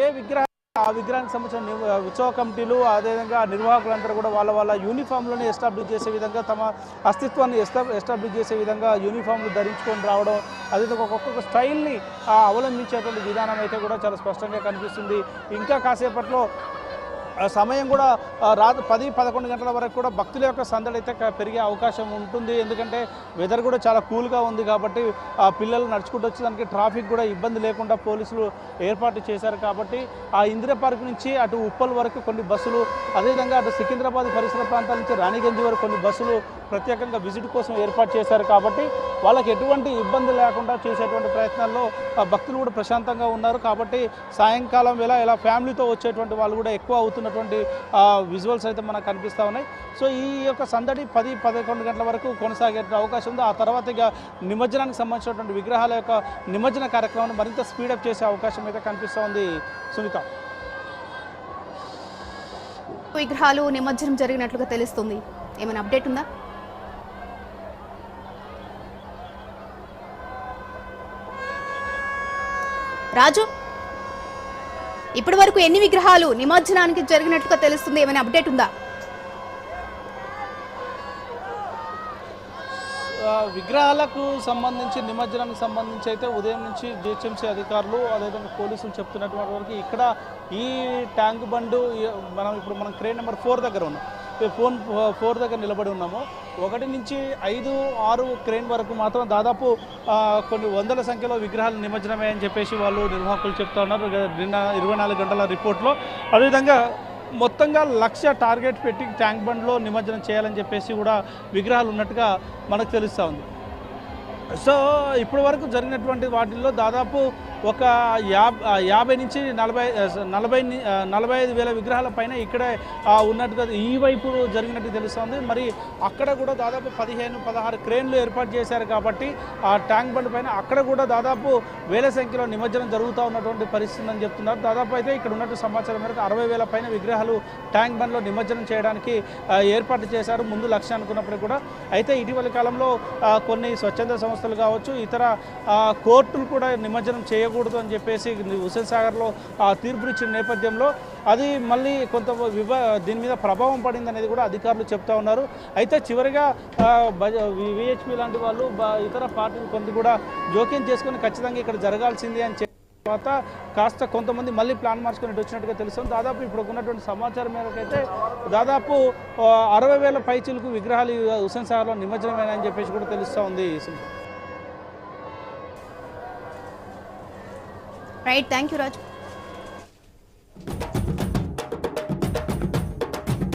ఏ విగ్రహం ఆ విగ్రహానికి సంబంధించిన ఉత్సవ కమిటీలు అదేవిధంగా నిర్వాహకులందరూ కూడా వాళ్ళ వాళ్ళ యూనిఫామ్లను ఎస్టాబ్లిష్ చేసే విధంగా తమ అస్తిత్వాన్ని ఎస్టాబ్లిష్ చేసే విధంగా యూనిఫామ్లు ధరించుకొని రావడం అదేవిధంగా ఒక్కొక్క స్టైల్ని అవలంబించేటువంటి విధానం అయితే కూడా చాలా స్పష్టంగా కనిపిస్తుంది. ఇంకా కాసేపట్లో సమయం కూడా రాత్రి పది పదకొండు గంటల వరకు కూడా భక్తుల యొక్క సందడి అయితే పెరిగే అవకాశం ఉంటుంది. ఎందుకంటే వెదర్ కూడా చాలా కూల్గా ఉంది కాబట్టి ఆ పిల్లలు నడుచుకుంటూ వచ్చేదానికి ట్రాఫిక్ కూడా ఇబ్బంది లేకుండా పోలీసులు ఏర్పాటు చేశారు కాబట్టి ఆ ఇందిరా పార్క్ నుంచి అటు ఉప్పల్ వరకు కొన్ని బస్సులు అదేవిధంగా అటు సికింద్రాబాద్ పరిసర ప్రాంతాల నుంచి రాణిగంజ్ వరకు కొన్ని బస్సులు ప్రత్యేకంగా విజిట్ కోసం ఏర్పాటు చేశారు కాబట్టి వాళ్ళకి ఎటువంటి ఇబ్బంది లేకుండా చేసేటువంటి ప్రయత్నాల్లో ఆ భక్తులు కూడా ప్రశాంతంగా ఉన్నారు కాబట్టి సాయంకాలం వేళ ఇలా ఫ్యామిలీతో వచ్చేటువంటి వాళ్ళు కూడా ఎక్కువ ఉన్నటువంటి విజువల్స్ అయితే మనకు కనిపిస్తూ ఉన్నాయి. సో ఈ యొక్క సందడి పది పదకొండు గంటల వరకు కొనసాగే అవకాశం ఉంది. ఆ తర్వాత ఇక నిమజ్జనానికి సంబంధించినటువంటి విగ్రహాల యొక్క నిమజ్జన కార్యక్రమాన్ని మరింత స్పీడప్ చేసే అవకాశం అయితే కనిపిస్తూ ఉంది. సునీత. విగ్రహాలు నిమజ్జనం జరిగినట్లుగా తెలుస్తుంది. ఏమైనా అప్డేట్ ఉందా? రాజు? ఇప్పటి వరకు ఎన్ని విగ్రహాలు నిమజ్జనానికి జరిగినట్లుగా తెలుస్తుంది? ఏమైనా అప్డేట్ ఉందా? విగ్రహాలకు సంబంధించి నిమజ్జనానికి సంబంధించి అయితే ఉదయం నుంచి జిహెచ్ఎంసీ అధికారులు అదేవిధంగా పోలీసులు చెప్తున్నటువంటి వరకు ఇక్కడ ఈ ట్యాంక్ బండు మనం ఇప్పుడు మనం క్రేన్ నెంబర్ ఫోర్ దగ్గర ఉన్నాం. ఫోన్ ఫోర్ దగ్గర నిలబడి ఉన్నాము. ఒకటి నుంచి ఐదు ఆరు క్రేన్ వరకు మాత్రం దాదాపు కొన్ని వందల సంఖ్యలో విగ్రహాలు నిమజ్జనమయ్యని చెప్పేసి వాళ్ళు నిర్వాహకులు చెప్తా ఉన్నారు. నిన్న ఇరవై నాలుగు గంటల రిపోర్ట్లో. అదేవిధంగా మొత్తంగా లక్ష టార్గెట్ పెట్టి ట్యాంక్ బండ్లో నిమజ్జనం చేయాలని చెప్పేసి కూడా విగ్రహాలు ఉన్నట్టుగా మనకు తెలుస్తూ ఉంది. సో ఇప్పటి వరకు జరిగినటువంటి వాటిల్లో దాదాపు ఒక యాబ్ యాభై నుంచి నలభై నలభై నలభై ఐదు వేల విగ్రహాల పైన ఇక్కడే ఉన్నట్టుగా ఈ వైపు జరిగినట్టు తెలుస్తుంది. మరి అక్కడ కూడా దాదాపు పదిహేను పదహారు క్రేన్లు ఏర్పాటు చేశారు కాబట్టి ఆ ట్యాంక్ బండ్ పైన అక్కడ కూడా దాదాపు వేల సంఖ్యలో నిమజ్జనం జరుగుతూ ఉన్నటువంటి పరిస్థితి అని చెప్తున్నారు. దాదాపు అయితే ఇక్కడ ఉన్నట్టు సమాచారం మేరకు అరవై వేల పైన విగ్రహాలు ట్యాంక్ బండ్లో నిమజ్జనం చేయడానికి ఏర్పాటు చేశారు. ముందు లక్ష్యం అనుకున్నప్పుడు కూడా. అయితే ఇటీవలి కాలంలో కొన్ని స్వచ్ఛంద సంస్థలు కావచ్చు ఇతర కోర్టులు కూడా నిమజ్జనం చేయకూడదు అని చెప్పేసి హుసేన్ సాగర్లో తీర్పు తీర్పునిచ్చిన నేపథ్యంలో అది మళ్ళీ కొంత వివ దీని మీద ప్రభావం పడింది అనేది కూడా అధికారులు చెప్తా ఉన్నారు. అయితే చివరిగా విహెచ్పి లాంటి వాళ్ళు ఇతర పార్టీలు కొంత కూడా జోక్యం చేసుకొని ఖచ్చితంగా ఇక్కడ జరగాల్సింది అని చెప్పి తర్వాత కాస్త కొంతమంది మళ్ళీ ప్లాన్ మార్చుకుని వచ్చినట్టుగా తెలుస్తుంది. దాదాపు ఇప్పుడు ఉన్నటువంటి సమాచారం మేరకైతే దాదాపు అరవై వేల పైచీలకు విగ్రహాలు హుసేన్ హుస్సేన్ సాగర్లో నిమజ్జనమైనాయని చెప్పేసి కూడా తెలుస్తూ ఉంది. Right. Thank you, Raj.